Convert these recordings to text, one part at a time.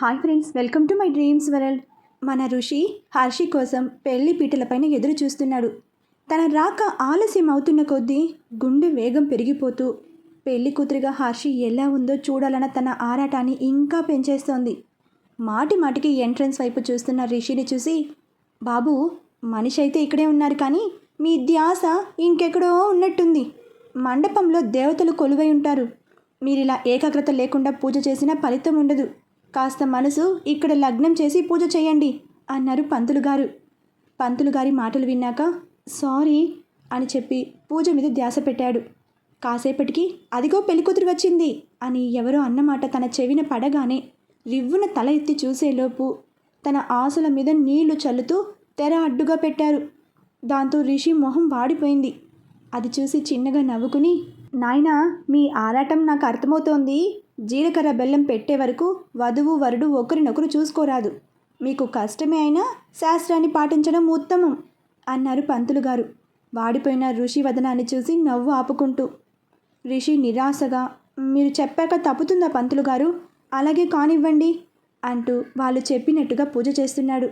Hi friends welcome to my dreams world మన ఋషి హర్షి కోసం పెళ్ళి పీటలపైన ఎదురు చూస్తున్నాడు. తన రాక ఆలస్యం అవుతున్న కొద్దీ గుండె వేగం పెరిగిపోతూ పెళ్ళి కూతురిగా హర్షి ఎలా ఉందో చూడాలన్న తన ఆరాటాన్ని ఇంకా పెంచేస్తోంది. మాటి మాటికి ఎంట్రన్స్ వైపు చూస్తున్న రిషిని చూసి బాబు మనిషి అయితే ఇక్కడే ఉన్నారు కానీ మీ ధ్యాస ఇంకెక్కడో ఉన్నట్టుంది. మండపంలో దేవతలు కొలువై ఉంటారు. మీరు ఇలా ఏకాగ్రత లేకుండా పూజ చేసినా ఫలితం ఉండదు. కాస్త మనసు ఇక్కడ లగ్నం చేసి పూజ చేయండి అన్నారు పంతులు గారు పంతులు గారి మాటలు విన్నాక సారీ అని చెప్పి పూజ మీద ధ్యాస పెట్టాడు. కాసేపటికి అదిగో పెళ్ళికూతురు వచ్చింది అని ఎవరో అన్నమాట తన చెవిన పడగానే రివ్వున తల ఎత్తి చూసేలోపు తన ఆశల మీద నీళ్ళు చల్లుతూ తెర అడ్డుగా పెట్టారు. దాంతో రిషి మొహం వాడిపోయింది. అది చూసి చిన్నగా నవ్వుకుని నాయనా మీ ఆరాటం నాకు అర్థమవుతోంది. జీలకర్ర బెల్లం పెట్టే వరకు వధువు వరుడు ఒకరినొకరు చూసుకోరాదు. మీకు కష్టమే అయినా శాస్త్రాన్ని పాటించడం ఉత్తమం అన్నారు పంతులు గారు. వాడిపోయిన ఋషి వదనాన్ని చూసి నవ్వు ఆపుకుంటూ. ఋషి నిరాశగా మీరు చెప్పాక తప్పుతుందా పంతులు గారు? అలాగే కానివ్వండి అంటూ వాళ్ళు చెప్పినట్టుగా పూజ చేస్తున్నాడు.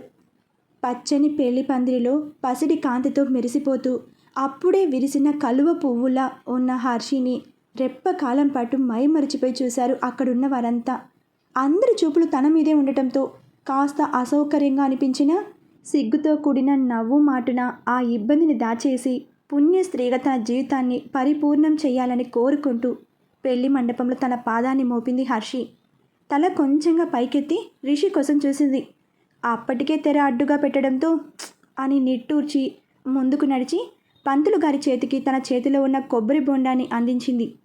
పచ్చని పెళ్ళి పందిరిలో పసిడి కాంతితో మెరిసిపోతూ అప్పుడే విరిసిన కలువ పువ్వులా ఉన్న హర్షిని రెప్ప కాలం పాటు మైమరిచిపోయి చూశారు అక్కడున్న వారంతా. అందరి చూపులు తన మీదే ఉండటంతో కాస్త అసౌకర్యంగా అనిపించిన సిగ్గుతో కూడిన నవ్వు మాటున ఆ ఇబ్బందిని దాచేసి పుణ్య స్త్రీగా తన జీవితాన్ని పరిపూర్ణం చేయాలని కోరుకుంటూ పెళ్ళి మండపంలో తన పాదాన్ని మోపింది హర్షి. తల కొంచెంగా పైకెత్తి రిషి కోసం చూసింది. అప్పటికే తెర అడ్డుగా పెట్టడంతో అని నిట్టూర్చి ముందుకు నడిచి పంతులు గారి చేతికి తన చేతిలో ఉన్న కొబ్బరి బొండాన్ని అందించింది.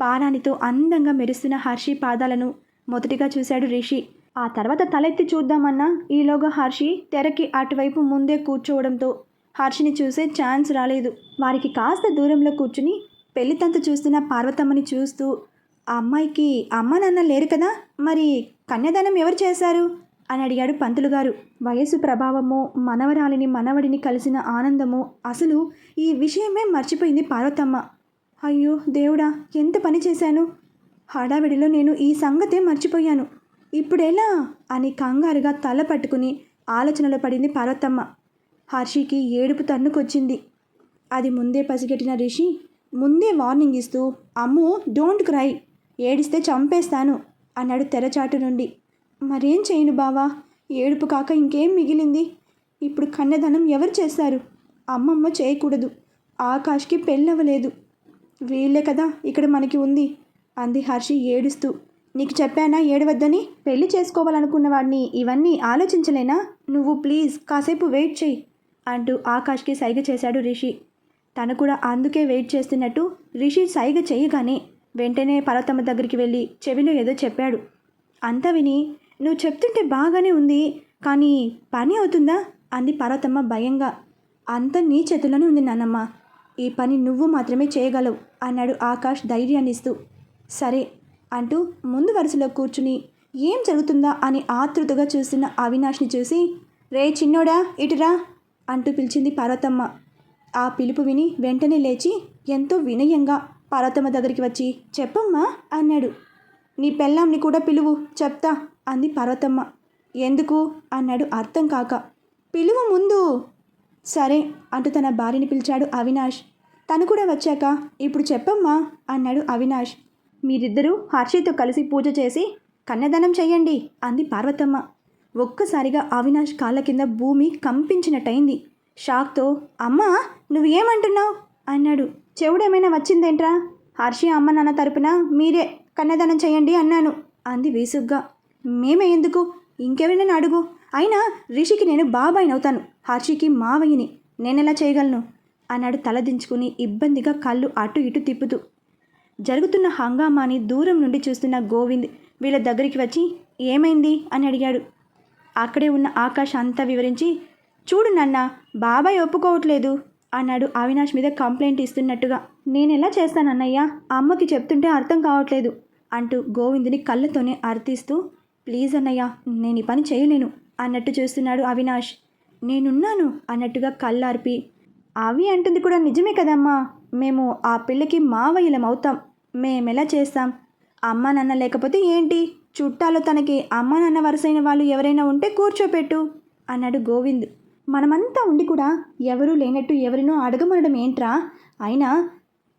పారానితో అందంగా మెరుస్తున్న హర్షి పాదాలను మొదటిగా చూశాడు రిషి. ఆ తర్వాత తలెత్తి చూద్దామన్నా ఈలోగా హర్షి తెరకి అటువైపు ముందే కూర్చోవడంతో హర్షిని చూసే ఛాన్స్ రాలేదు. వారికి కాస్త దూరంలో కూర్చుని పెళ్ళి తంతు చూస్తున్న పార్వతమ్మని చూస్తూ ఆ అమ్మాయికి అమ్మ నాన్న లేరు కదా? మరి కన్యాదానం ఎవరు చేశారు? అని అడిగాడు పంతులు గారు. వయసు ప్రభావమో మనవరాలిని మనవడిని కలిసిన ఆనందమో అసలు ఈ విషయమే మర్చిపోయింది పార్వతమ్మ. అయ్యో దేవుడా ఎంత పని చేశాను? హడావిడిలో నేను ఈ సంగతే మర్చిపోయాను. ఇప్పుడెలా? అని కంగారుగా తల పట్టుకుని ఆలోచనలో పడింది పార్వతమ్మ. హర్షికి ఏడుపు తన్నుకొచ్చింది. అది ముందే పసిగట్టిన రిషి ముందే వార్నింగ్ ఇస్తూ అమ్ము డోంట్ క్రై ఏడిస్తే చంపేస్తాను అన్నాడు తెరచాటు నుండి. మరేం చేయను బావా? ఏడుపు కాక ఇంకేం మిగిలింది? ఇప్పుడు కన్నదనం ఎవరు చేస్తారు? అమ్మమ్మ చేయకూడదు. ఆకాష్కి పెళ్ళవలేదు. వీళ్ళే కదా ఇక్కడ మనకి ఉంది అంది హర్షి ఏడుస్తూ. నీకు చెప్పానా ఏడవద్దని? పెళ్ళి చేసుకోవాలనుకున్న వాడిని ఇవన్నీ ఆలోచించలేనా? నువ్వు ప్లీజ్ కాసేపు వెయిట్ చెయ్యి అంటూ ఆకాష్కి సైగ చేశాడు రిషి. తను కూడా అందుకే వెయిట్ చేస్తున్నట్టు రిషి సైగ చేయగానే వెంటనే పర్వతమ్మ దగ్గరికి వెళ్ళి చెవిలో ఏదో చెప్పాడు. అంతా విని నువ్వు చెప్తుంటే బాగానే ఉంది కానీ పని అవుతుందా? అంది పర్వతమ్మ భయంగా. అంత నీ చేతుల్లోనే ఉంది నాన్నమ్మ ఈ పని నువ్వు మాత్రమే చేయగలవు అన్నాడు ఆకాష్ ధైర్యాన్ని ఇస్తూ సరే అంటూ ముందు వరుసలో కూర్చుని ఏం జరుగుతుందా అని ఆతృతగా చూస్తున్న అవినాష్ని చూసి రే చిన్నోడా ఇటురా అంటూ పిలిచింది పార్వతమ్మ. ఆ పిలుపు విని వెంటనే లేచి ఎంతో వినయంగా పార్వతమ్మ దగ్గరికి వచ్చి చెప్పమ్మా అన్నాడు. నీ పెళ్ళాంని కూడా పిలువు చెప్తా అంది పార్వతమ్మ. ఎందుకు? అన్నాడు అర్థం కాక. పిలువు ముందు. సరే అంటూ తన భార్యని పిలిచాడు అవినాష్. తను కూడా వచ్చాక ఇప్పుడు చెప్పమ్మా అన్నాడు అవినాష్. మీరిద్దరూ హర్షితో కలిసి పూజ చేసి కన్యదానం చేయండి అంది పార్వతమ్మ. ఒక్కసారిగా అవినాష్ కాళ్ళ కింద భూమి కంపించినట్టయింది. షాక్తో అమ్మా నువ్వు ఏమంటున్నావు అన్నాడు. చెవుడేమైనా వచ్చిందేంట్రా? హర్షి అమ్మ నాన్న తరపున మీరే కన్యదానం చేయండి అన్నాను అంది వీసుగ్గా. మేమే ఎందుకు? ఇంకెవరైనా అడుగు. అయినా రిషికి నేను బాబాయినవుతాను. హర్షికి మావయ్యని నేనెలా చేయగలను? అన్నాడు తలదించుకుని ఇబ్బందిగా కళ్ళు అటు ఇటు తిప్పుతూ. జరుగుతున్న హంగామాని దూరం నుండి చూస్తున్న గోవింద్ వీళ్ళ దగ్గరికి వచ్చి ఏమైంది? అని అడిగాడు. అక్కడే ఉన్న ఆకాష్ అంతా వివరించి చూడు నాన్న బాబాయ్ ఒప్పుకోవట్లేదు అన్నాడు అవినాష్ మీద కంప్లైంట్ ఇస్తున్నట్టుగా. నేనెలా చేస్తానన్నయ్యా? చేస్తానన్నయ్య అమ్మకి చెప్తుంటే అర్థం కావట్లేదు అంటూ గోవిందుని కళ్ళతోనే అర్థిస్తూ ప్లీజ్ అన్నయ్య నేను ఈ పని చేయలేను అన్నట్టు చూస్తున్నాడు అవినాష్. నేనున్నాను అన్నట్టుగా కళ్ళార్పి. అవి అంటుంది కూడా నిజమే కదమ్మా మేము ఆ పిల్లకి మావయ్యలం అవుతాం మేమెలా చేస్తాం? అమ్మ నాన్న లేకపోతే ఏంటి? చుట్టాలు తనకి అమ్మ నాన్న వరుసైన వాళ్ళు ఎవరైనా ఉంటే కూర్చోపెట్టు అన్నాడు గోవింద్. మనమంతా ఉండి కూడా ఎవరూ లేనట్టు ఎవరినో అడగమనడం ఏంట్రా? అయినా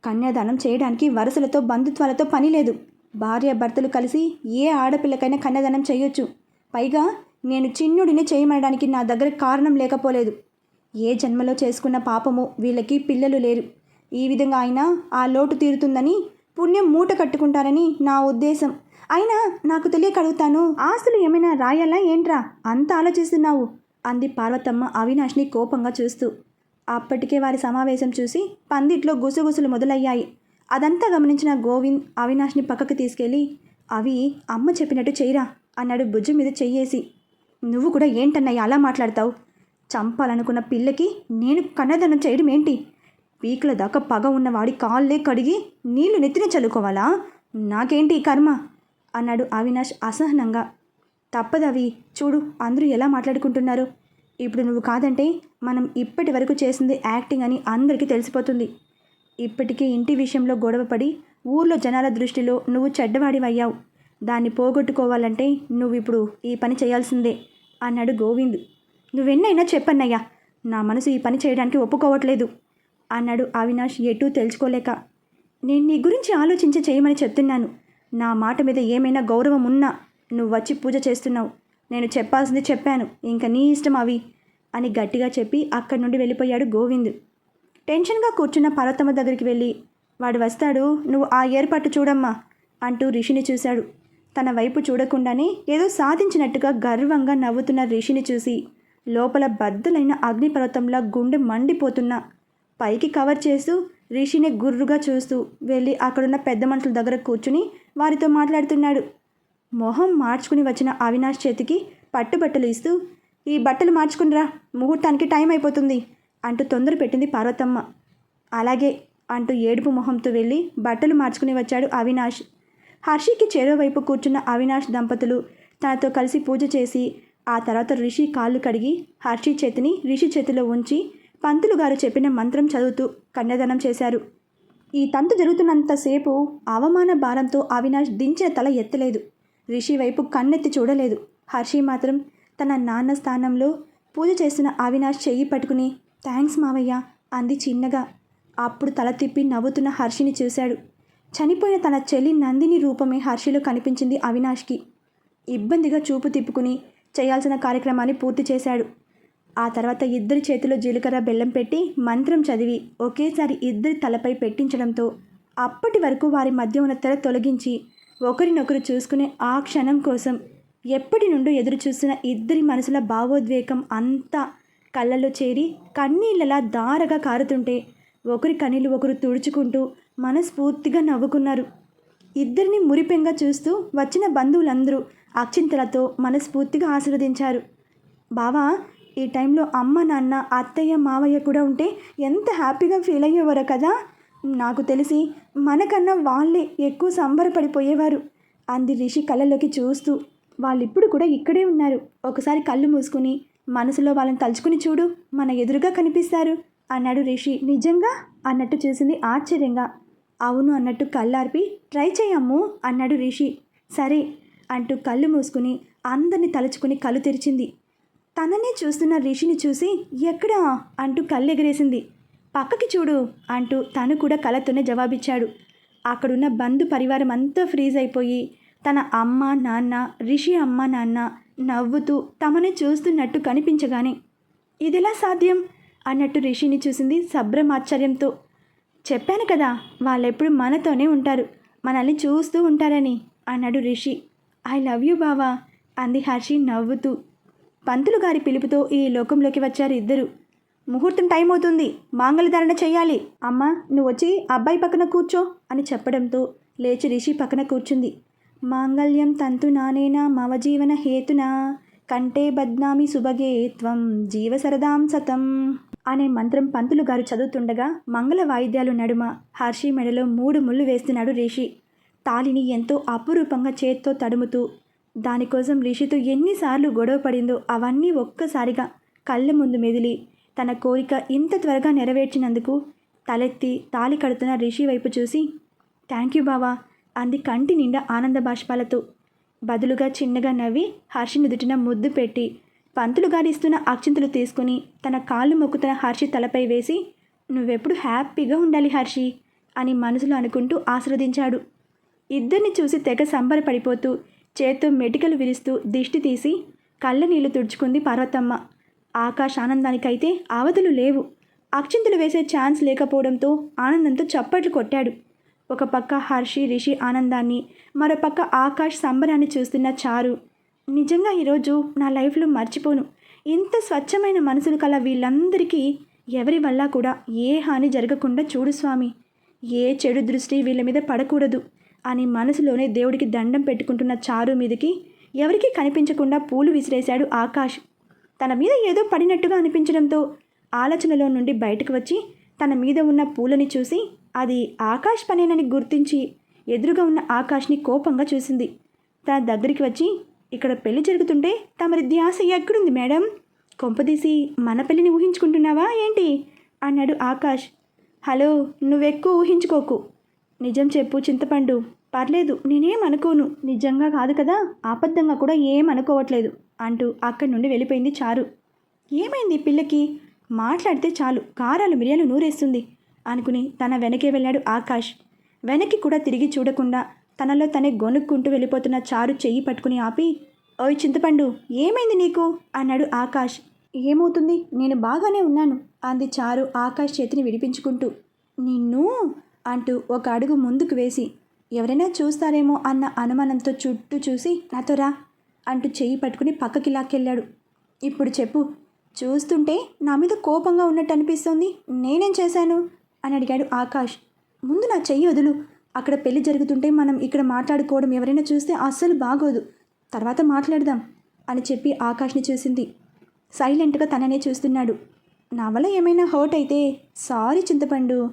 కన్యాదానం చేయడానికి వరుసలతో బంధుత్వాలతో పని లేదు. భార్య భర్తలు కలిసి ఏ ఆడపిల్లకైనా కన్నదనం చేయొచ్చు. పైగా నేను చిన్నుడిని చేయమనడానికి నా దగ్గర కారణం లేకపోలేదు. ఏ జన్మలో చేసుకున్న పాపము వీళ్ళకి పిల్లలు లేరు. ఈ విధంగా అయినా ఆ లోటు తీరుతుందని పుణ్యం మూట కట్టుకుంటారని నా ఉద్దేశం. అయినా నాకు తెలియక అడుగుతాను ఆస్తులు ఏమైనా రాయాలా ఏంట్రా? అంత ఆలోచిస్తున్నావు? అంది పార్వతమ్మ అవినాష్ని కోపంగా చూస్తూ. అప్పటికే వారి సమావేశం చూసి పందిట్లో గుసగుసలు మొదలయ్యాయి. అదంతా గమనించిన గోవింద్ అవినాష్ని పక్కకు తీసుకెళ్ళి అవి అమ్మ చెప్పినట్టు చెయ్యరా అన్నాడు భుజం మీద చెయ్యేసి. నువ్వు కూడా ఏంటన్నయ్య అలా మాట్లాడతావు? చంపాలనుకున్న పిల్లకి నేను కన్నదనం చేయడం ఏంటి? పీకల దాకా పగ ఉన్నవాడి కాళ్ళే కడిగి నీళ్ళు నెత్తిన చల్లుకోవాలా? నాకేంటి కర్మ? అన్నాడు అవినాష్ అసహనంగా. తప్పదవి చూడు అందరూ ఎలా మాట్లాడుకుంటున్నారు? ఇప్పుడు నువ్వు కాదంటే మనం ఇప్పటి వరకు చేసింది యాక్టింగ్ అని అందరికీ తెలిసిపోతుంది. ఇప్పటికే ఇంటి విషయంలో గొడవపడి ఊర్లో జనాల దృష్టిలో నువ్వు చెడ్డవాడివయ్యావు. దాన్ని పోగొట్టుకోవాలంటే నువ్వు ఇప్పుడు ఈ పని చేయాల్సిందే అన్నాడు గోవింద్. నువ్వెన్నైనా చెప్పన్నయ్యా నా మనసు ఈ పని చేయడానికి ఒప్పుకోవట్లేదు అన్నాడు అవినాష్ ఎటూ తెలుసుకోలేక నేను నీ గురించి ఆలోచించి చేయమని చెప్తున్నాను. నా మాట మీద ఏమైనా గౌరవం ఉన్నా నువ్వు వచ్చి పూజ చేస్తున్నావు. నేను చెప్పాల్సింది చెప్పాను. ఇంకా నీ ఇష్టం అవి అని గట్టిగా చెప్పి అక్కడి నుండి వెళ్ళిపోయాడు గోవింద్. టెన్షన్గా కూర్చున్న పర్వతమ్మ దగ్గరికి వెళ్ళి వాడు వస్తాడు నువ్వు ఆ ఏర్పాటు చూడమ్మా అంటూ రిషిని చూశాడు. తన వైపు చూడకుండానే ఏదో సాధించినట్టుగా గర్వంగా నవ్వుతున్న రిషిని చూసి లోపల బద్దలైన అగ్నిపర్వతంలా గుండె మండిపోతున్న పైకి కవర్ చేస్తూ రిషిని గుర్రుగా చూస్తూ వెళ్ళి అక్కడున్న పెద్ద మనుషుల దగ్గర కూర్చుని వారితో మాట్లాడుతున్నాడు. మొహం మార్చుకుని వచ్చిన అవినాష్ చేతికి పట్టుబట్టలు ఇస్తూ ఈ బట్టలు మార్చుకునిరా ముహూర్తానికి టైం అయిపోతుంది. అంటూ తొందర పెట్టింది పార్వతమ్మ. అలాగే అంటూ ఏడుపు మొహంతో వెళ్ళి బట్టలు మార్చుకుని వచ్చాడు అవినాష్. హర్షికి చెరోవైపు కూర్చున్న అవినాష్ దంపతులు తనతో కలిసి పూజ చేసి ఆ తర్వాత రిషి కాళ్ళు కడిగి హర్షి చేతిని రిషి చేతిలో ఉంచి పంతులు గారు చెప్పిన మంత్రం చదువుతూ కన్యాదానం చేశారు. ఈ తంతు జరుగుతున్నంతసేపు అవమాన భారంతో అవినాష్ దించిన తల ఎత్తలేదు. రిషి వైపు కన్నెత్తి చూడలేదు. హర్షి మాత్రం తన నాన్న స్థానంలో పూజ చేస్తున్న అవినాష్ చెయ్యి పట్టుకుని థ్యాంక్స్ మావయ్య అంది చిన్నగా. అప్పుడు తల తిప్పి నవ్వుతున్న హర్షిని చూశాడు. చనిపోయిన తన చెల్లి నందిని రూపమే హర్షిలో కనిపించింది అవినాష్కి. ఇబ్బందిగా చూపు తిప్పుకుని చేయాల్సిన కార్యక్రమాన్ని పూర్తి చేశాడు. ఆ తర్వాత ఇద్దరి చేతిలో జీలకర్ర బెల్లం పెట్టి మంత్రం చదివి ఒకేసారి ఇద్దరి తలపై పెట్టించడంతో అప్పటి వరకు వారి మధ్య ఉన్న తెర తొలగించి ఒకరినొకరు చూసుకునే ఆ క్షణం కోసం ఎప్పటి నుండో ఎదురు చూస్తున్న ఇద్దరి మనసుల భావోద్వేగం అంతా కళ్ళల్లో చేరి కన్నీళ్ళలా దారగా కారుతుంటే ఒకరి కన్నీళ్ళు ఒకరు తుడుచుకుంటూ మనస్ఫూర్తిగా నవ్వుకున్నారు. ఇద్దరిని మురిపెంగా చూస్తూ వచ్చిన బంధువులందరూ అక్షింతలతో మనస్ఫూర్తిగా ఆశీర్వదించారు. బావా ఈ టైంలో అమ్మ నాన్న అత్తయ్య మావయ్య కూడా ఉంటే ఎంత హ్యాపీగా ఫీల్ అయ్యేవారో కదా! నాకు తెలిసి మనకన్నా వాళ్ళే ఎక్కువ సంబరపడిపోయేవారు అంది రిషి కళ్ళలోకి చూస్తూ. వాళ్ళిప్పుడు కూడా ఇక్కడే ఉన్నారు. ఒకసారి కళ్ళు మూసుకుని మనసులో వాళ్ళని తలుచుకుని చూడు మన ఎదురుగా కనిపిస్తారు అన్నాడు రిషి. నిజంగా? అన్నట్టు చూసింది ఆశ్చర్యంగా. అవును అన్నట్టు కళ్ళార్పి ట్రై చేయమ్ము అన్నాడు రిషి. సరే అంటూ కళ్ళు మూసుకుని అందరిని తలుచుకుని కళ్ళు తెరిచింది. తననే చూస్తున్న రిషిని చూసి ఎక్కడా? అంటూ కళ్ళెగరేసింది. పక్కకి చూడు అంటూ తను కూడా కళ్ళతోనే జవాబిచ్చాడు. అక్కడున్న బంధు పరివారం అంతా ఫ్రీజ్ అయిపోయి తన అమ్మ నాన్న రిషి అమ్మ నాన్న నవ్వుతూ తమని చూస్తున్నట్టు కనిపించగానే ఇదిలా సాధ్యం? అన్నట్టు రిషిని చూసింది సబ్రం ఆశ్చర్యంతో. చెప్పాను కదా వాళ్ళెప్పుడు మనతోనే ఉంటారు మనల్ని చూస్తూ ఉంటారని అన్నాడు రిషి. ఐ లవ్ యూ బావా అంది హర్షి నవ్వుతూ. పంతులు గారి పిలుపుతో ఈ లోకంలోకి వచ్చారు ఇద్దరు. ముహూర్తం టైం అవుతుంది మాంగళ్యధారణ చేయాలి. అమ్మా నువ్వు వచ్చి అబ్బాయి పక్కన కూర్చో అని చెప్పడంతో లేచి రిషి పక్కన కూర్చుంది. మాంగళ్యం తంతు నానేనా మవ జీవన కంటే బద్నామి సుభగే త్వం జీవసరదాం సతం అనే మంత్రం పంతులు గారు చదువుతుండగా మంగళ వాయిద్యాలు నడుమ హర్షి మెడలో మూడు ముళ్ళు వేస్తున్నాడు రిషి. తాలిని ఎంతో అపురూపంగా చేత్తో తడుముతూ దానికోసం రిషితో ఎన్నిసార్లు గొడవ పడిందో అవన్నీ ఒక్కసారిగా కళ్ళ ముందు మెదిలి తన కోరిక ఇంత త్వరగా నెరవేర్చినందుకు తలెత్తి తాలి కడుతున్న రిషి వైపు చూసి థ్యాంక్ యూ బావా అంది కంటి నిండా ఆనంద బాష్పాలతో. బదులుగా చిన్నగా నవ్వి హర్షి నుదుటిన ముద్దు పెట్టి పంతులు గారిస్తున్న అక్షింతలు తీసుకుని తన కాళ్ళు మొక్కుతున్న హర్షి తలపై వేసి నువ్వెప్పుడు హ్యాపీగా ఉండాలి హర్షి అని మనసులో అనుకుంటూ ఆశీర్వదించాడు. ఇద్దరిని చూసి తెగ సంబరపడిపోతూ చేత్తో మెటికలు విరుస్తూ దిష్టి తీసి కళ్ళ నీళ్ళు తుడుచుకుంది పార్వతమ్మ. ఆకాశ ఆనందానికైతే అవధులు లేవు. అక్షింతలు వేసే ఛాన్స్ లేకపోవడంతో ఆనందంతో చప్పట్లు కొట్టాడు. ఒక పక్క హర్షి రిషి ఆనందాన్ని మరో పక్క ఆకాష్ సంబరాన్ని చూస్తున్న చారు. నిజంగా ఈరోజు నా లైఫ్లో మర్చిపోను. ఇంత స్వచ్ఛమైన మనసులు కల వీళ్ళందరికీ ఎవరి వల్ల కూడా ఏ హాని జరగకుండా చూడు స్వామి. ఏ చెడు దృష్టి వీళ్ళ మీద పడకూడదు అని మనసులోనే దేవుడికి దండం పెట్టుకుంటున్న చారు మీదకి ఎవరికీ కనిపించకుండా పూలు విసిరేశాడు ఆకాష్. తన మీద ఏదో పడినట్టుగా అనిపించడంతో ఆలోచనలో నుండి బయటకు వచ్చి తన మీద ఉన్న పూలని చూసి అది ఆకాష్ పనేనని గుర్తించి ఎదురుగా ఉన్న ఆకాష్ని కోపంగా చూసింది. తన దగ్గరికి వచ్చి ఇక్కడ పెళ్ళి జరుగుతుంటే తమరి ధ్యాస ఎక్కడుంది మేడం? కొంపదీసి మన పెళ్ళిని ఊహించుకుంటున్నావా ఏంటి? అన్నాడు ఆకాష్. హలో నువ్వెక్కువ ఊహించుకోకు. నిజం చెప్పు చింతపండు. పర్లేదు నేనేం అనుకోను. నిజంగా కాదు కదా ఆబద్ధంగా కూడా ఏం అనుకోవట్లేదు అంటూ అక్కడి నుండి వెళ్ళిపోయింది చారు. ఏమైంది పిల్లకి? మాట్లాడితే చాలు కారాలు మిరియాలు నూరేస్తుంది. అనుకుని తన వెనకే వెళ్ళాడు ఆకాష్. వెనక్కి కూడా తిరిగి చూడకుండా తనలో తనే గొనుక్కుంటూ వెళ్ళిపోతున్న చారు చెయ్యి పట్టుకుని ఆపి ఓయ్ చింతపండు ఏమైంది నీకు? అన్నాడు ఆకాష్. ఏమవుతుంది? నేను బాగానే ఉన్నాను అంది చారు ఆకాష్ చేతిని విడిపించుకుంటూ. నిన్ను? అంటూ ఒక అడుగు ముందుకు వేసి ఎవరైనా చూస్తారేమో అన్న అనుమానంతో చుట్టూ చూసి నాతో రా అంటూ చెయ్యి పట్టుకుని పక్కకి లాక్కెళ్ళాడు. ఇప్పుడు చెప్పు చూస్తుంటే నా మీద కోపంగా ఉన్నట్టు అనిపిస్తోంది. నేనేం చేశాను? అని అడిగాడు ఆకాష్. ముందు నా చెయ్యి వదులు. అక్కడ పెళ్ళి జరుగుతుంటే మనం ఇక్కడ మాట్లాడుకోవడం ఎవరైనా చూస్తే అస్సలు బాగోదు. తర్వాత మాట్లాడదాం అని చెప్పి ఆకాష్ని చూసింది. సైలెంట్గా తననే చూస్తున్నాడు. నా వల్ల ఏమైనా హర్ట్ అయితే సారీ చింతపండు.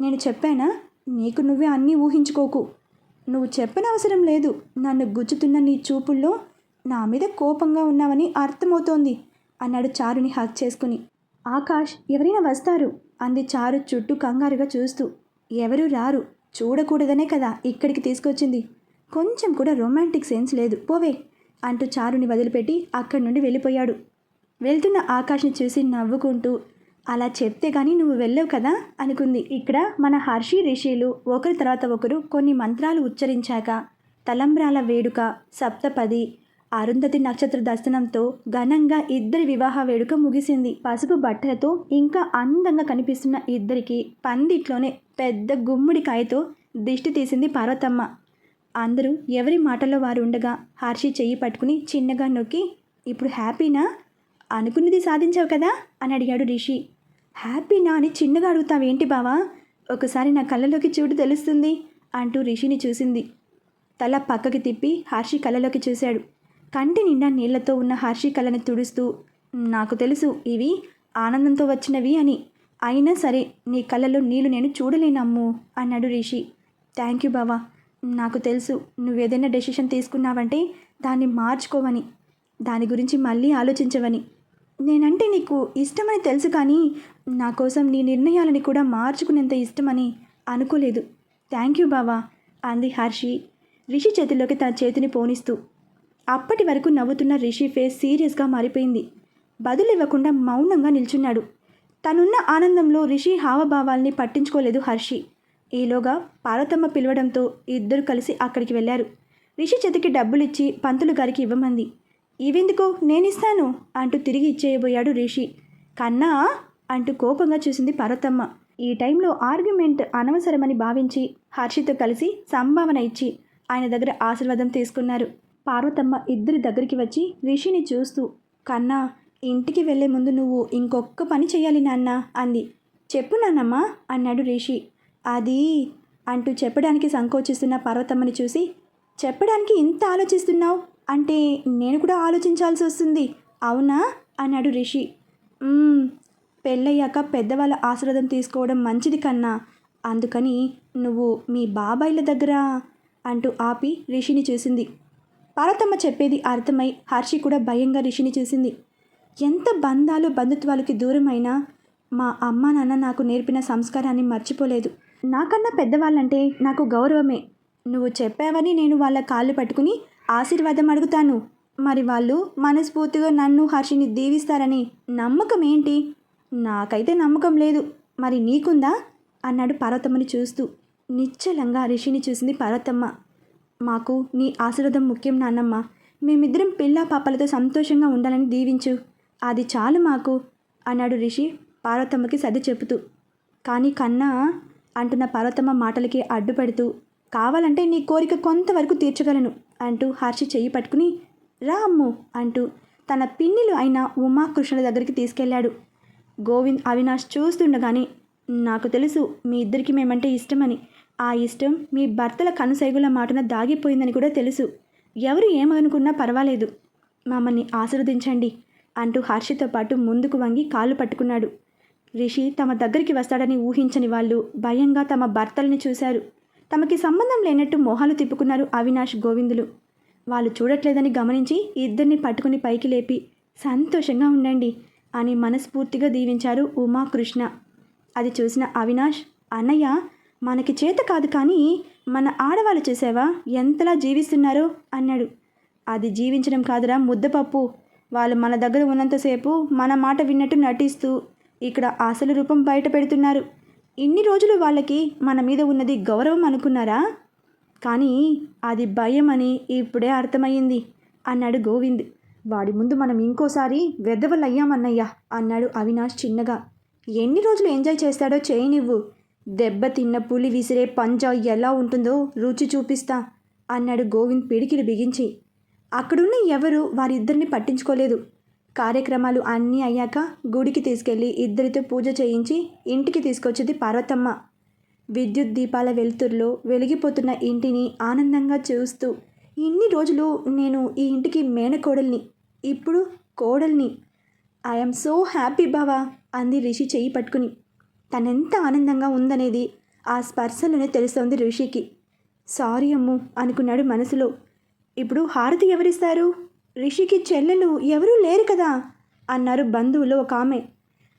నేను చెప్పానా? నీకు నువ్వే అన్నీ ఊహించుకోకు. నువ్వు చెప్పనవసరం లేదు. నన్ను గుచ్చుతున్న నీ చూపుల్లో నా మీద కోపంగా ఉన్నావని అర్థమవుతోంది అన్నాడు చారుని హక్ చేసుకుని. ఆకాష్ ఎవరైనా వస్తారు. అంది చారు చుట్టూ కంగారుగా చూస్తూ. ఎవరు రారు. చూడకూడదనే కదా ఇక్కడికి తీసుకొచ్చింది. కొంచెం కూడా రొమాంటిక్ సెన్స్ లేదు. పోవే అంటూ చారుని వదిలిపెట్టి అక్కడి నుండి వెళ్ళిపోయాడు. వెళ్తున్న ఆకాష్ని చూసి నవ్వుకుంటూ అలా చెప్తే కానీ నువ్వు వెళ్ళవు కదా? అనుకుంది. ఇక్కడ మన హర్షి రిషిలు ఒకరి తర్వాత ఒకరు కొన్ని మంత్రాలు ఉచ్చరించాక తలంబ్రాల వేడుక సప్తపది అరుంధతి నక్షత్ర దర్శనంతో ఘనంగా ఇద్దరి వివాహ వేడుక ముగిసింది. పసుపు బట్టలతో ఇంకా అందంగా కనిపిస్తున్న ఇద్దరికి పందిట్లోనే పెద్ద గుమ్మడికాయతో దిష్టి తీసింది పార్వతమ్మ. అందరూ ఎవరి మాటల్లో వారు ఉండగా హర్షి చెయ్యి పట్టుకుని చిన్నగా నొక్కి ఇప్పుడు హ్యాపీనా? అనుకున్నది సాధించావు కదా? అని అడిగాడు రిషి. హ్యాపీనా అని చిన్నగా అడుగుతావేంటి బావా? ఒకసారి నా కళ్ళలోకి చూడు తెలుస్తుంది అంటూ రిషిని చూసింది. తల పక్కకి తిప్పి హర్షి కళ్ళలోకి చూశాడు. కంటి నిండా నీళ్ళతో ఉన్న హర్షి కళ్ళని తుడుస్తూ నాకు తెలుసు ఇవి ఆనందంతో వచ్చినవి అని. అయినా సరే నీ కళ్ళలో నీళ్ళు నేను చూడలేనమ్ము అన్నాడు రిషి. థ్యాంక్ యూ బావా. నాకు తెలుసు నువ్వేదైనా డెసిషన్ తీసుకున్నావంటే దాన్ని మార్చుకోవని దాని గురించి మళ్ళీ ఆలోచించవని. నేనంటే నీకు ఇష్టమని తెలుసు కానీ నా కోసం నీ నిర్ణయాలని కూడా మార్చుకునేంత ఇష్టమని అనుకోలేదు. థ్యాంక్ యూ బావా అంది హర్షి. రిషి చేతిలోకి తన చేతిని పోనిస్తూ అప్పటి వరకు నవ్వుతున్న రిషి ఫేస్ సీరియస్గా మారిపోయింది. బదులు ఇవ్వకుండా మౌనంగా నిల్చున్నాడు. తనున్న ఆనందంలో రిషి హావభావాల్ని పట్టించుకోలేదు హర్షి. ఈలోగా పార్వతమ్మ పిలవడంతో ఇద్దరు కలిసి అక్కడికి వెళ్ళారు. రిషి చేతికి డబ్బులిచ్చి పంతులు గారికి ఇవ్వమంది. ఇవెందుకు? నేనిస్తాను అంటూ తిరిగి ఇచ్చేయబోయాడు రిషి. కన్నా అంటూ కోపంగా చూసింది పార్వతమ్మ. ఈ టైంలో ఆర్గ్యుమెంట్ అనవసరమని భావించి హర్షితో కలిసి సంభావన ఇచ్చి ఆయన దగ్గర ఆశీర్వాదం తీసుకున్నారు. పార్వతమ్మ ఇద్దరి దగ్గరికి వచ్చి రిషిని చూస్తూ కన్నా ఇంటికి వెళ్ళే ముందు నువ్వు ఇంకొక్క పని చేయాలి నాన్న అంది. చెప్పు నాన్నమ్మా అన్నాడు రిషి. అది అంటూ చెప్పడానికి సంకోచిస్తున్న పార్వతమ్మని చూసి చెప్పడానికి ఇంత ఆలోచిస్తున్నావు? అంటే నేను కూడా ఆలోచించాల్సి వస్తుంది అవునా? అన్నాడు రిషి. పెళ్ళయ్యాక పెద్దవాళ్ళ ఆశీర్వాదం తీసుకోవడం మంచిది కన్నా అందుకని నువ్వు మీ బాబాయిల దగ్గర అంటూ ఆపి రిషిని చూసింది. పార్వతమ్మ చెప్పేది అర్థమై హర్షి కూడా భయంగా రిషిని చూసింది. ఎంత బంధాలు బంధుత్వాలకి దూరమైనా మా అమ్మ నాన్న నాకు నేర్పిన సంస్కారాన్ని మర్చిపోలేదు. నాకన్నా పెద్దవాళ్ళంటే నాకు గౌరవమే. నువ్వు చెప్పావని నేను వాళ్ళ కాళ్ళు పట్టుకుని ఆశీర్వాదం అడుగుతాను. మరి వాళ్ళు మనస్ఫూర్తిగా నన్ను హర్షిని దీవిస్తారని నమ్మకం ఏంటి? నాకైతే నమ్మకం లేదు. మరి నీకుందా? అన్నాడు పార్వతమ్మని చూస్తూ. నిశ్చలంగా రిషిని చూసింది పార్వతమ్మ. మాకు నీ ఆశీర్వాదం ముఖ్యం నాన్నమ్మ. మేమిద్దరం పిల్ల పాపలతో సంతోషంగా ఉండాలని దీవించు. అది చాలు మాకు అన్నాడు రిషి పార్వతమ్మకి సర్ది చెబుతూ. కానీ కన్నా అంటున్న పార్వతమ్మ మాటలకి అడ్డుపడుతూ కావాలంటే నీ కోరిక కొంతవరకు తీర్చగలను అంటూ హర్షి చెయ్యి పట్టుకుని రా అమ్ము అంటూ తన పిన్నిలు అయిన ఉమాకృష్ణుల దగ్గరికి తీసుకెళ్ళాడు. గోవింద్ అవినాష్ చూస్తుండగానే నాకు తెలుసు మీ ఇద్దరికి మేమంటే ఇష్టమని. ఆ ఇష్టం మీ భర్తల కనుసైగుల మాటన దాగిపోయిందని కూడా తెలుసు. ఎవరు ఏమనుకున్నా పర్వాలేదు. మమ్మల్ని ఆశీర్వదించండి అంటూ హర్షితో పాటు ముందుకు వంగి కాళ్ళు పట్టుకున్నాడు. రిషి తమ దగ్గరికి వస్తాడని ఊహించని వాళ్ళు భయంగా తమ భర్తల్ని చూశారు. తమకి సంబంధం లేనట్టు మొహాలు తిప్పుకున్నారు అవినాష్ గోవిందులు. వాళ్ళు చూడట్లేదని గమనించి ఇద్దరిని పట్టుకుని పైకి లేపి సంతోషంగా ఉండండి అని మనస్ఫూర్తిగా దీవించారు ఉమా కృష్ణ అది చూసిన అవినాష్ అన్నయ్య మనకి చేత కాదు కానీ మన ఆడవాళ్ళు చేసేవా? ఎంతలా జీవిస్తున్నారో? అన్నాడు. అది జీవించడం కాదురా ముద్దపప్పు. వాళ్ళు మన దగ్గర ఉన్నంతసేపు మన మాట విన్నట్టు నటిస్తూ ఇక్కడ అసలు రూపం బయట పెడుతున్నారు. ఇన్ని రోజులు వాళ్ళకి మన మీద ఉన్నది గౌరవం అనుకున్నారా? కానీ అది భయం అని ఇప్పుడే అర్థమయ్యింది అన్నాడు గోవింద్. వాడి ముందు మనం ఇంకోసారి వెదవలయ్యామన్నయ్యా అన్నాడు అవినాష్ చిన్నగా. ఎన్ని రోజులు ఎంజాయ్ చేస్తాడో చేయనివ్వు. దెబ్బతిన్న పులి విసిరే పంజా ఎలా ఉంటుందో రుచి చూపిస్తా అన్నాడు గోవింద్ పిడికిలు బిగించి. అక్కడున్న ఎవరు వారిద్దరిని పట్టించుకోలేదు. కార్యక్రమాలు అన్నీ అయ్యాక గుడికి తీసుకెళ్ళి ఇద్దరితో పూజ చేయించి ఇంటికి తీసుకొచ్చింది పార్వతమ్మ. విద్యుత్ దీపాల వెలుతురులో వెలిగిపోతున్న ఇంటిని ఆనందంగా చూస్తూ ఇన్ని రోజులు నేను ఈ ఇంటికి మేనకోడల్ని ఇప్పుడు కోడల్ని. ఐఎమ్ సో హ్యాపీ బావా అంది రిషి చెయ్యి పట్టుకుని. తనెంత ఆనందంగా ఉందనేది ఆ స్పర్శలోనే తెలుస్తోంది రిషికి సారీ అమ్ము అనుకున్నాడు మనసులో. ఇప్పుడు హారతి ఎవరిస్తారు? రిషికి చెల్లెలు ఎవరూ లేరు కదా? అన్నారు బంధువులు ఒక ఆమె.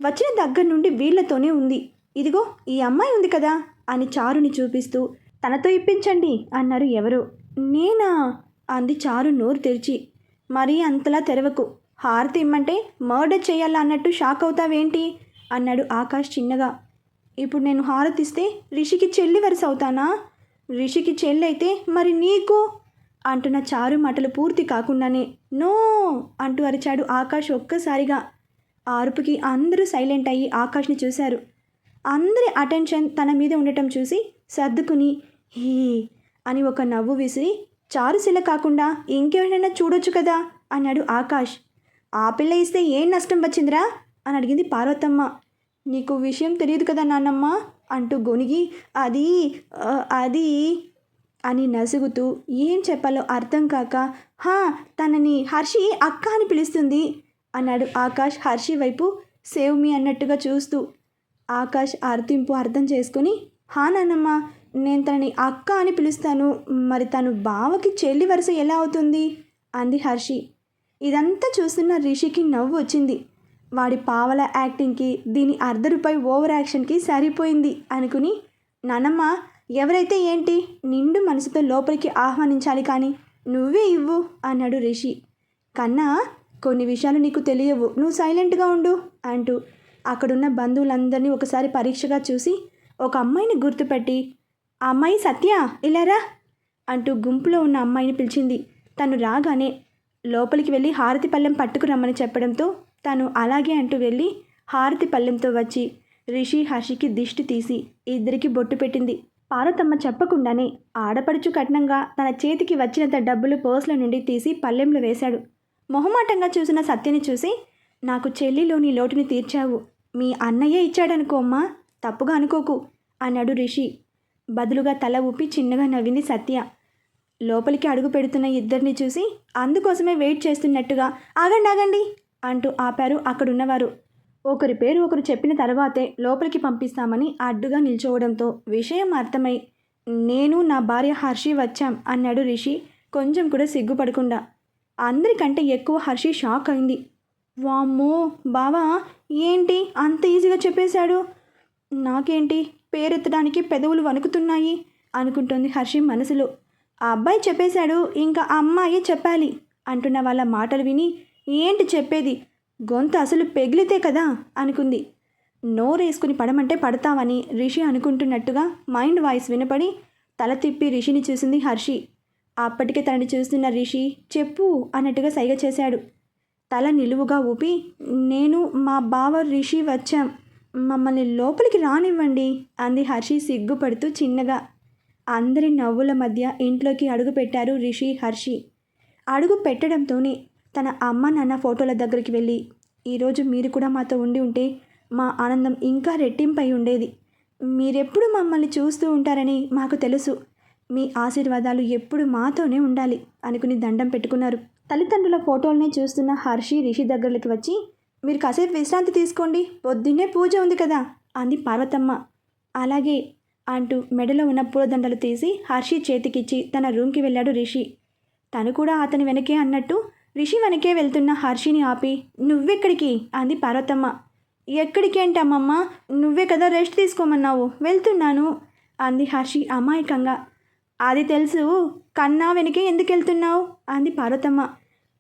వచ్చిన దగ్గర నుండి వీళ్ళతోనే ఉంది. ఇదిగో ఈ అమ్మాయి ఉంది కదా? అని చారుని చూపిస్తూ తనతో ఇప్పించండి అన్నారు ఎవరు. నేనా? అంది చారు నోరు తెరిచి. మరీ అంతలా తెరవకు. హారతి ఇమ్మంటే మర్డర్ చేయాలా అన్నట్టు షాక్ అవుతావేంటి? అన్నాడు ఆకాష్ చిన్నగా. ఇప్పుడు నేను హారతిస్తే రిషికి చెల్లి వరుస అవుతానా? రిషికి చెల్లి అయితే మరి నీకు? అంటున్న చారు మాటలు పూర్తి కాకుండానే. నో! అంటూ అరిచాడు ఆకాష్ ఒక్కసారిగా. ఆ అరుపుకి అందరూ సైలెంట్ అయ్యి ఆకాష్ని చూశారు. అందరి అటెన్షన్ తన మీద ఉండటం చూసి సర్దుకుని హీ అని ఒక నవ్వు విసిరి చారుశిల కాకుండా ఇంకెవరైనా చూడొచ్చు కదా? అన్నాడు ఆకాష్. ఆ పిల్ల ఇస్తే ఏం నష్టం వచ్చిందిరా? అని అడిగింది పార్వతమ్మ. నీకు విషయం తెలియదు కదా నాన్నమ్మ? అంటూ గొనిగి అది అది అని నసుగుతూ ఏం చెప్పాలో అర్థం కాక హా తనని హర్షి అక్క అని పిలుస్తుంది అన్నాడు ఆకాష్ హర్షి వైపు సేవ్ మీ అన్నట్టుగా చూస్తూ. ఆకాష్ అర్థింపు అర్థం చేసుకుని హా నాన్నమ్మ నేను తనని అక్క అని పిలుస్తాను మరి తను బావకి చెల్లి వరుస ఎలా అవుతుంది? అంది హర్షి. ఇదంతా చూస్తున్న రిషికి నవ్వు వచ్చింది. వాడి పావల యాక్టింగ్కి దీని అర్ధరుపై ఓవర్ యాక్షన్కి సరిపోయింది అనుకుని నానమ్మ ఎవరైతే ఏంటి? నిండు మనసుతో లోపలికి ఆహ్వానించాలి కానీ నువ్వే ఇవ్వు అన్నాడు రిషి. కన్నా కొన్ని విషయాలు నీకు తెలియవు. నువ్వు సైలెంట్గా ఉండు అంటూ అక్కడున్న బంధువులందరినీ ఒకసారి పరీక్షగా చూసి ఒక అమ్మాయిని గుర్తుపెట్టి ఆ అమ్మాయి సత్య ఇలారా అంటూ గుంపులో ఉన్న అమ్మాయిని పిలిచింది. తను రాగానే లోపలికి వెళ్ళి హారతి పళ్ళెం పట్టుకురమ్మని చెప్పడంతో తను అలాగే అంటూ వెళ్ళి హారతి పళ్ళెంతో వచ్చి రిషి హర్షికి దిష్టి తీసి ఇద్దరికి బొట్టు పెట్టింది. పార్వతమ్మ చెప్పకుండానే ఆడపడుచు కట్నంగా తన చేతికి వచ్చినంత డబ్బులు పర్సుల నుండి తీసి పల్లెంలో వేశాడు. మొహమాటంగా చూసిన సత్యని చూసి నాకు చెల్లిలోని లోటుని తీర్చావు. మీ అన్నయ్య ఇచ్చాడనుకో అమ్మా తప్పుగా అనుకోకు అన్నాడు రిషి. బదులుగా తల ఊపి చిన్నగా నవ్వింది సత్య. లోపలికి అడుగు పెడుతున్న ఇద్దరిని చూసి అందుకోసమే వెయిట్ చేస్తున్నట్టుగా ఆగండి ఆగండి అంటూ ఆపారు అక్కడున్నవారు. ఒకరి పేరు ఒకరు చెప్పిన తర్వాతే లోపలికి పంపిస్తామని అడ్డుగా నిల్చోవడంతో విషయం అర్థమై నేను నా భార్య హర్షి వచ్చాం అన్నాడు రిషి కొంచెం కూడా సిగ్గుపడకుండా. అందరికంటే ఎక్కువ హర్షి షాక్ అయింది. వామ్మో బావా ఏంటి అంత ఈజీగా చెప్పేశాడు? నాకేంటి పేరెత్తడానికి పెదవులు వణుకుతున్నాయి? అనుకుంటోంది హర్షి మనసులో. ఆ అబ్బాయి చెప్పేశాడు ఇంకా అమ్మాయి అమ్మాయే చెప్పాలి అంటున్న వాళ్ళ మాటలు విని ఏంటి చెప్పేది? గొంతు అసలు పెగిలితే కదా? అనుకుంది. నోరేసుకుని పడమంటే పడతావని రిషి అనుకుంటున్నట్టుగా మైండ్ వాయిస్ వినపడి తల తిప్పి రిషిని చూసింది హర్షి. అప్పటికే తనని చూస్తున్న రిషి చెప్పు అన్నట్టుగా సైగ చేశాడు. తల నిలువుగా ఊపి నేను మా బావ రిషి వచ్చాం. మమ్మల్ని లోపలికి రానివ్వండి అంది హర్షి సిగ్గుపడుతూ చిన్నగా. అందరి నవ్వుల మధ్య ఇంట్లోకి అడుగు పెట్టారు రిషి హర్షి. అడుగు పెట్టడంతోనే తన అమ్మ నాన్న ఫోటోల దగ్గరికి వెళ్ళి ఈరోజు మీరు కూడా మాతో ఉండి ఉంటే మా ఆనందం ఇంకా రెట్టింపై ఉండేది. మీరెప్పుడు మమ్మల్ని చూస్తూ ఉంటారని మాకు తెలుసు. మీ ఆశీర్వాదాలు ఎప్పుడు మాతోనే ఉండాలి అనుకుని దండం పెట్టుకున్నారు. తల్లిదండ్రుల ఫోటోల్ని చూస్తున్న హర్షి రిషి దగ్గరికి వచ్చి మీరు కాసేపు విశ్రాంతి తీసుకోండి. పొద్దున్నే పూజ ఉంది కదా అంది పార్వతమ్మ. అలాగే అంటూ మెడలో ఉన్న పూలదండలు తీసి హర్షి చేతికిచ్చి తన రూమ్కి వెళ్ళాడు రిషి. తను కూడా అతని వెనకే అన్నట్టు రిషి వెనకే వెళ్తున్న హర్షిని ఆపి నువ్వెక్కడికి? అంది పార్వతమ్మ. ఎక్కడికి అంటే అమ్మమ్మ నువ్వే కదా రెస్ట్ తీసుకోమన్నావు. వెళ్తున్నాను అంది హర్షి అమాయకంగా. అది తెలుసు. కన్నా వెనకే ఎందుకు వెళ్తున్నావు? అంది పార్వతమ్మ.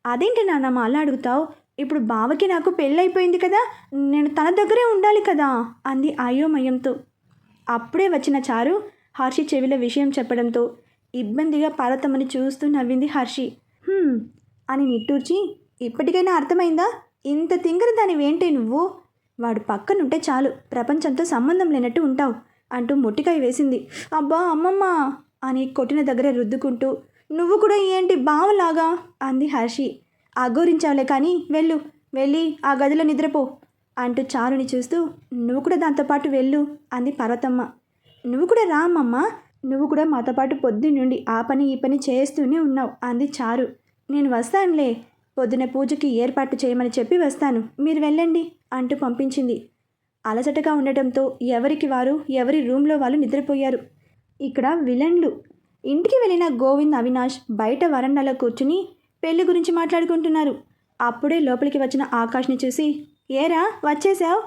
అదేంటి నాన్నమ్మ అలా అడుగుతావు? ఇప్పుడు బావకి నాకు పెళ్ళైపోయింది కదా నేను తన దగ్గరే ఉండాలి కదా అంది అయోమయంతో. అప్పుడే వచ్చిన చారు హర్షి చెవిలో విషయం చెప్పడంతో ఇబ్బందిగా పార్వతమ్మని చూస్తూ నవ్వింది హర్షి. అని నిట్టూర్చి ఇప్పటికైనా అర్థమైందా? ఇంత తింగర దానివేంటే నువ్వు? వాడు పక్కనుంటే చాలు ప్రపంచంతో సంబంధం లేనట్టు ఉంటావు అంటూ మొట్టికాయ వేసింది. అబ్బా అమ్మమ్మ అని కొట్టిన దగ్గర రుద్దుకుంటూ నువ్వు కూడా ఏంటి బావలాగా? అంది హర్షి. అఘోరించావులే కానీ వెళ్ళు వెళ్ళి ఆ గదిలో నిద్రపో అంటూ చారుని చూస్తూ నువ్వు కూడా దాంతోపాటు వెళ్ళు అంది పర్వతమ్మ. నువ్వు కూడా రామమ్మ నువ్వు కూడా మాతో పాటు పొద్దున్న నుండి ఆ పని ఈ పని చేస్తూనే ఉన్నావు అంది చారు. నేను వస్తానులే. పొద్దున పూజకి ఏర్పాటు చేయమని చెప్పి వస్తాను. మీరు వెళ్ళండి అంటూ పంపించింది. అలసటగా ఉండటంతో ఎవరికి వారు ఎవరి రూమ్లో వాళ్ళు నిద్రపోయారు. ఇక్కడ విలన్లు. ఇంటికి వెళ్ళిన గోవింద్ అవినాష్ బయట వరండాలో కూర్చుని పెళ్ళి గురించి మాట్లాడుకుంటున్నారు. అప్పుడే లోపలికి వచ్చిన ఆకాష్ని చూసి ఏరా వచ్చేసావు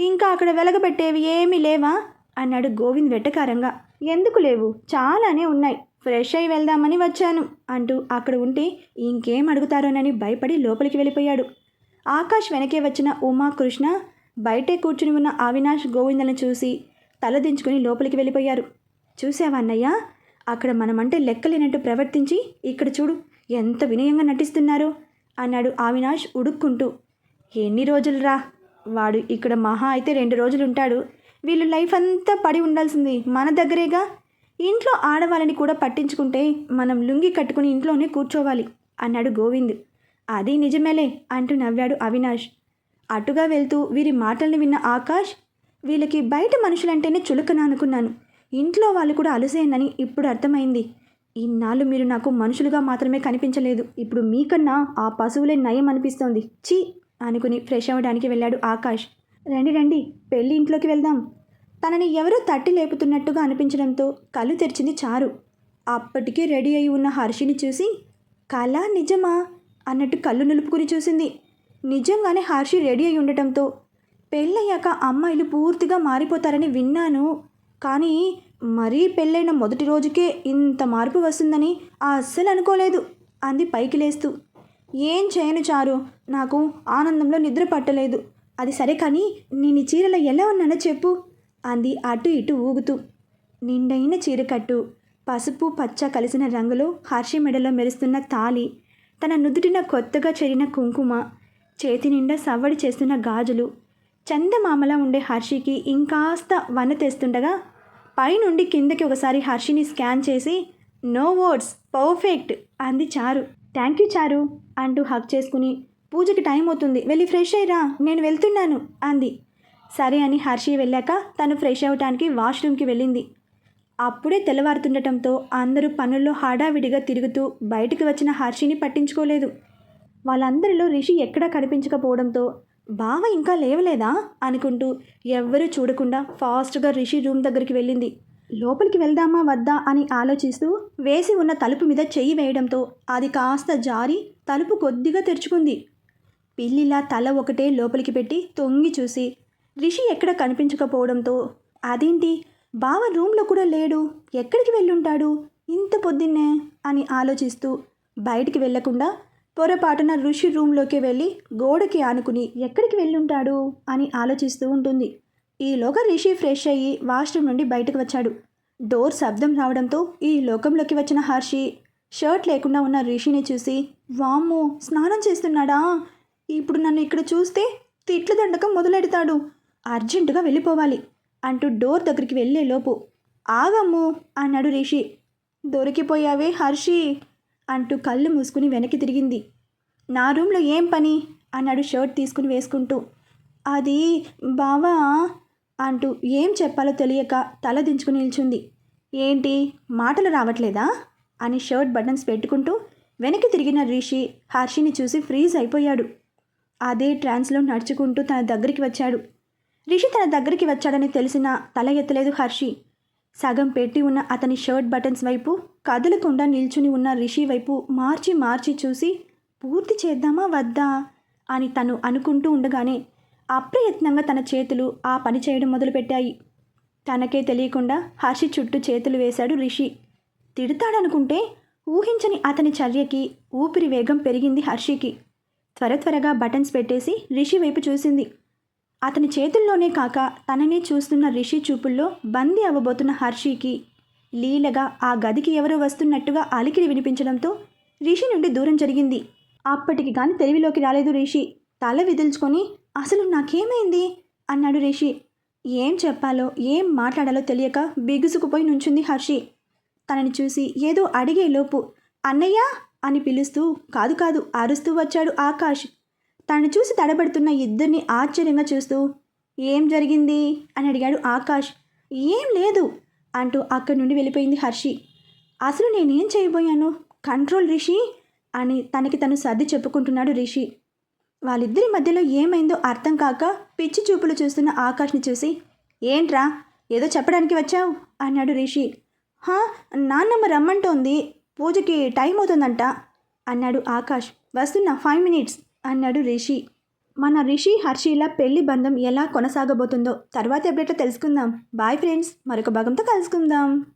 ఇంకా అక్కడ వెలగబెట్టేవి ఏమీ లేవా? అన్నాడు గోవింద్ వెట్టకారంగా ఎందుకు లేవు? చాలానే ఉన్నాయి. ఫ్రెష్ అయి వెళ్దామని వచ్చాను అంటూ అక్కడ ఉంటే ఇంకేం అడుగుతారోనని భయపడి లోపలికి వెళ్ళిపోయాడు. ఆకాష్ వెనకే వచ్చిన ఉమా కృష్ణ బయటే కూర్చుని ఉన్న అవినాష్ గోవిందని చూసి తలదించుకుని లోపలికి వెళ్ళిపోయారు. చూసావా అన్నయ్య అక్కడ మనమంటే లెక్కలేనట్టు ప్రవర్తించి ఇక్కడ చూడు ఎంత వినయంగా నటిస్తున్నారు అన్నాడు అవినాష్ ఉడుక్కుంటూ. ఎన్ని రోజులు రా వాడు ఇక్కడ మహా అయితే రెండు రోజులు ఉంటాడు వీళ్ళు లైఫ్ అంతా పడి ఉండాల్సింది మన దగ్గరేగా? ఇంట్లో ఆడవాళ్ళని కూడా పట్టించుకుంటే మనం లుంగి కట్టుకుని ఇంట్లోనే కూర్చోవాలి అన్నాడు గోవింద్. అది నిజమేలే అంటూ నవ్వాడు అవినాష్. అటుగా వెళ్తూ వీరి మాటల్ని విన్న ఆకాష్ వీళ్ళకి బయట మనుషులంటేనే చులకన అనుకున్నాను. ఇంట్లో వాళ్ళు కూడా అలసేనని ఇప్పుడు అర్థమైంది. ఇన్నాళ్ళు మీరు నాకు మనుషులుగా మాత్రమే కనిపించలేదు. ఇప్పుడు మీకన్నా ఆ పశువులే నయం అనిపిస్తోంది. చీ అనుకుని ఫ్రెష్ అవ్వడానికి వెళ్ళాడు ఆకాష్. రండి రండి పెళ్ళి ఇంట్లోకి వెళ్దాం. తనని ఎవరో తట్టి లేపుతున్నట్టుగా అనిపించడంతో కళ్ళు తెరిచింది చారు. అప్పటికే రెడీ అయి ఉన్న హర్షిని చూసి కళ నిజమా? అన్నట్టు కళ్ళు నిలుపుకుని చూసింది. నిజంగానే హర్షి రెడీ అయి ఉండటంతో పెళ్ళయ్యాక అమ్మాయిలు పూర్తిగా మారిపోతారని విన్నాను. కానీ మరీ పెళ్ళైన మొదటి రోజుకే ఇంత మార్పు వస్తుందని అస్సలు అనుకోలేదు అంది పైకి లేస్తూ. ఏం చేయను చారు. నాకు ఆనందంలో నిద్ర పట్టలేదు. అది సరే కానీ నేను ఈ చీరలో ఎలా ఉన్నానో చెప్పు. అంది అటు ఇటు ఊగుతూ. నిండైన చీరకట్టు పసుపు పచ్చ కలిసిన రంగులో హర్షి మెడలో మెరుస్తున్న తాలి తన నుదుటిన కొత్తగా చెరిన కుంకుమ చేతి నిండా సవ్వడి చేస్తున్న గాజులు చందమామలా ఉండే హర్షికి ఇంకాస్త వన తెస్తుండగా పైనుండి కిందకి ఒకసారి హర్షిని స్కాన్ చేసి నో వర్డ్స్ పర్ఫెక్ట్ అంది చారు. థ్యాంక్ యూ చారు అంటూ హక్ చేసుకుని పూజకి టైం అవుతుంది వెళ్ళి ఫ్రెష్ అయ్యిరా నేను వెళ్తున్నాను అంది. సరే అని హర్షి వెళ్ళాక తను ఫ్రెష్ అవ్వటానికి వాష్రూమ్కి వెళ్ళింది. అప్పుడే తెల్లవారుతుండటంతో అందరూ పనుల్లో హడావిడిగా తిరుగుతూ బయటకు వచ్చిన హర్షిని పట్టించుకోలేదు. వాళ్ళందరిలో రిషి ఎక్కడా కనిపించకపోవడంతో బావ ఇంకా లేవలేదా? అనుకుంటూ ఎవ్వరూ చూడకుండా ఫాస్ట్గా రిషి రూమ్ దగ్గరికి వెళ్ళింది. లోపలికి వెళ్దామా వద్దా? అని ఆలోచిస్తూ వేసి ఉన్న తలుపు మీద చెయ్యి వేయడంతో అది కాస్త జారి తలుపు కొద్దిగా తెరుచుకుంది. పిల్లిలా తల ఒకటే లోపలికి పెట్టి తొంగి చూసి రిషి ఎక్కడ కనిపించకపోవడంతో అదేంటి? బావ రూమ్లో కూడా లేడు. ఎక్కడికి వెళ్ళుంటాడు? ఇంత పొద్దున్నే? అని ఆలోచిస్తూ బయటికి వెళ్ళకుండా పొరపాటున ఋషి రూమ్లోకి వెళ్ళి గోడకి ఆనుకుని ఎక్కడికి వెళ్ళుంటాడు? అని ఆలోచిస్తూ ఉంటుంది. ఈలోగా రిషి ఫ్రెష్ అయ్యి వాష్రూమ్ నుండి బయటకు వచ్చాడు. డోర్ శబ్దం రావడంతో ఈ లోకంలోకి వచ్చిన హర్షి షర్ట్ లేకుండా ఉన్న రిషిని చూసి వామ్మో స్నానం చేస్తున్నాడా? ఇప్పుడు నన్ను ఇక్కడ చూస్తే తిట్ల దండకం మొదలెడతాడు. అర్జెంటుగా వెళ్ళిపోవాలి అంటూ డోర్ దగ్గరికి వెళ్ళేలోపు ఆగమ్ము అన్నాడు రిషి. దొరికిపోయావే హర్షి అంటూ కళ్ళు మూసుకుని వెనక్కి తిరిగింది. నా రూమ్లో ఏం పని? అన్నాడు షర్ట్ తీసుకుని వేసుకుంటూ. అది బావా అంటూ ఏం చెప్పాలో తెలియక తల దించుకుని నిల్చుంది. ఏంటి? మాటలు రావట్లేదా? అని షర్ట్ బటన్స్ పెట్టుకుంటూ వెనక్కి తిరిగిన రిషి హర్షిని చూసి ఫ్రీజ్ అయిపోయాడు. అదే ట్రాన్స్లో నడుచుకుంటూ తన దగ్గరికి వచ్చాడు. రిషి తన దగ్గరికి వచ్చాడని తెలిసిన తల ఎత్తలేదు హర్షి. సగం పెట్టి ఉన్న అతని షర్ట్ బటన్స్ వైపు కదలకుండా నిల్చుని ఉన్న రిషి వైపు మార్చి మార్చి చూసి పూర్తి చేద్దామా వద్దా? అని తను అనుకుంటూ ఉండగానే అప్రయత్నంగా తన చేతులు ఆ పని చేయడం మొదలుపెట్టాయి. తనకే తెలియకుండా హర్షి చుట్టూ చేతులు వేశాడు రిషి. తిడతాడనుకుంటే ఊహించని అతని చర్యకి ఊపిరి వేగం పెరిగింది హర్షికి. త్వర త్వరగా బటన్స్ పెట్టేసి రిషి వైపు చూసింది. అతని చేతుల్లోనే కాక తననే చూస్తున్న రిషి చూపుల్లో బందీ అవ్వబోతున్న హర్షికి లీలగా ఆ గదికి ఎవరో వస్తున్నట్టుగా అలికిడి వినిపించడంతో రిషి నుండి దూరం జరిగింది. అప్పటికి కానీ తెలివిలోకి రాలేదు రిషి. తల విదిల్చుకొని అసలు నాకేమైంది? అన్నాడు రిషి. ఏం చెప్పాలో ఏం మాట్లాడాలో తెలియక బిగుసుకుపోయి నుంచుంది హర్షి. తనని చూసి ఏదో అడిగే లోపు అన్నయ్య అని పిలుస్తూ కాదు కాదు అరుస్తూ వచ్చాడు ఆకాష్. తను చూసి తడబడుతున్న ఇద్దరిని ఆశ్చర్యంగా చూస్తూ ఏం జరిగింది? అని అడిగాడు ఆకాష్. ఏం లేదు అంటూ అక్కడి నుండి వెళ్ళిపోయింది హర్షి. అసలు నేనేం చేయబోయాను? కంట్రోల్ రిషి? అని తనకి తను సర్ది చెప్పుకుంటున్నాడు రిషి. వాళ్ళిద్దరి మధ్యలో ఏమైందో అర్థం కాక పిచ్చి చూపులు చూస్తున్న ఆకాష్ని చూసి ఏంట్రా ఏదో చెప్పడానికి వచ్చావు? అన్నాడు రిషి. హా నాన్నమ్మ రమ్మంటోంది. పూజకి టైం అవుతుందంట అన్నాడు ఆకాష్. వస్తున్నా ఫైవ్ మినిట్స్. అన్నాడు రిషి. మన రిషి హర్షిల పెళ్ళి బంధం ఎలా కొనసాగబోతుందో తర్వాత ఎప్పుడైతే తెలుసుకుందాం. బాయ్ ఫ్రెండ్స్ మరొక భాగంతో కలుసుకుందాం.